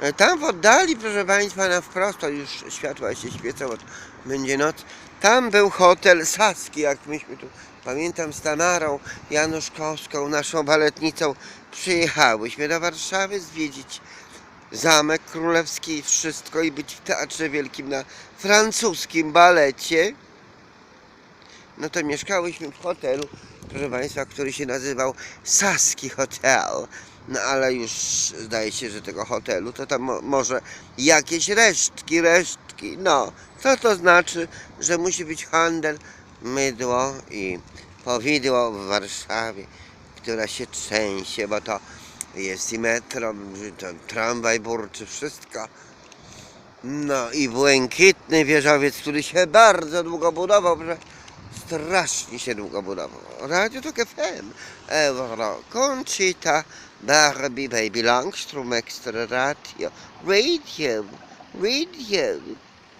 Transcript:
E, Tam w oddali, proszę Państwa, na wprost, to już światła się świecą, od- będzie noc. Tam był hotel Saski, jak myśmy tu, pamiętam, z Tamarą Januszkowską, naszą baletnicą, przyjechałyśmy do Warszawy zwiedzić Zamek Królewski i wszystko i być w Teatrze Wielkim na francuskim balecie. No to mieszkałyśmy w hotelu, proszę Państwa, który się nazywał Saski Hotel. No ale już zdaje się, że tego hotelu to tam mo- może jakieś resztki, resztki. No, co to znaczy, że musi być handel, mydło i powidło w Warszawie, która się trzęsie, bo to jest i metro, to tramwaj burczy, wszystko. No i błękitny wieżowiec, który się bardzo długo budował, że strasznie się długo budował. Radio Tok FM, Euro, Conchita, Barbie, Baby Langstrom, Extra Radio, Radio, Radio.